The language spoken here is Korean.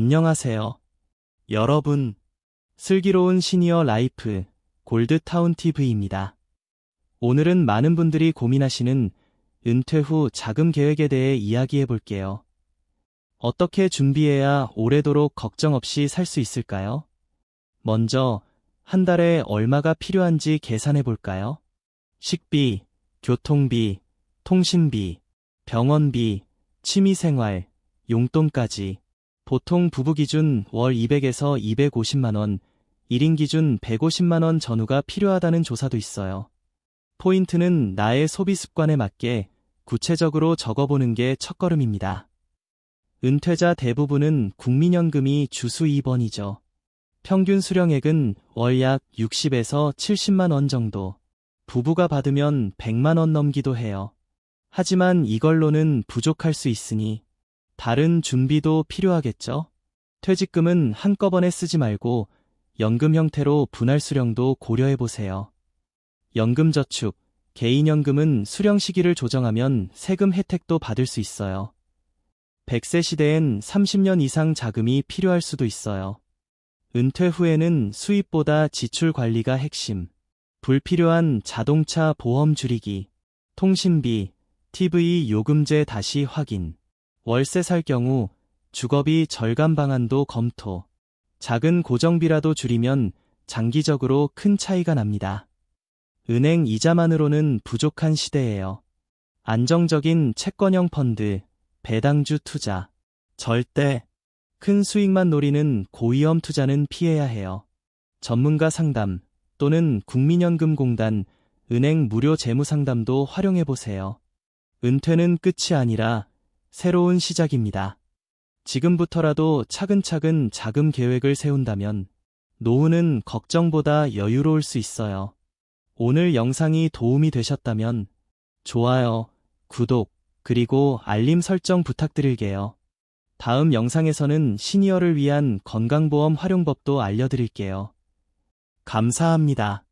안녕하세요. 여러분, 슬기로운 시니어 라이프 골드타운 TV입니다. 오늘은 많은 분들이 고민하시는 은퇴 후 자금 계획에 대해 이야기해 볼게요. 어떻게 준비해야 오래도록 걱정 없이 살 수 있을까요? 먼저, 한 달에 얼마가 필요한지 계산해 볼까요? 식비, 교통비, 통신비, 병원비, 취미생활, 용돈까지. 보통 부부 기준 월 200에서 250만원, 1인 기준 150만원 전후가 필요하다는 조사도 있어요. 포인트는 나의 소비 습관에 맞게 구체적으로 적어보는 게 첫걸음입니다. 은퇴자 대부분은 국민연금이 주수 2번이죠. 평균 수령액은 월 약 60에서 70만 원 정도. 부부가 받으면 100만 원 넘기도 해요. 하지만 이걸로는 부족할 수 있으니 다른 준비도 필요하겠죠? 퇴직금은 한꺼번에 쓰지 말고 연금 형태로 분할 수령도 고려해 보세요. 연금저축, 개인연금은 수령 시기를 조정하면 세금 혜택도 받을 수 있어요. 100세 시대엔 30년 이상 자금이 필요할 수도 있어요. 은퇴 후에는 수입보다 지출 관리가 핵심. 불필요한 자동차 보험 줄이기, 통신비, TV 요금제 다시 확인, 월세 살 경우 주거비 절감 방안도 검토. 작은 고정비라도 줄이면 장기적으로 큰 차이가 납니다. 은행 이자만으로는 부족한 시대예요. 안정적인 채권형 펀드, 배당주 투자, 절대 큰 수익만 노리는 고위험 투자는 피해야 해요. 전문가 상담 또는 국민연금공단, 은행 무료 재무 상담도 활용해 보세요. 은퇴는 끝이 아니라 새로운 시작입니다. 지금부터라도 차근차근 자금 계획을 세운다면 노후는 걱정보다 여유로울 수 있어요. 오늘 영상이 도움이 되셨다면 좋아요, 구독, 그리고 알림 설정 부탁드릴게요. 다음 영상에서는 시니어를 위한 건강보험 활용법도 알려드릴게요. 감사합니다.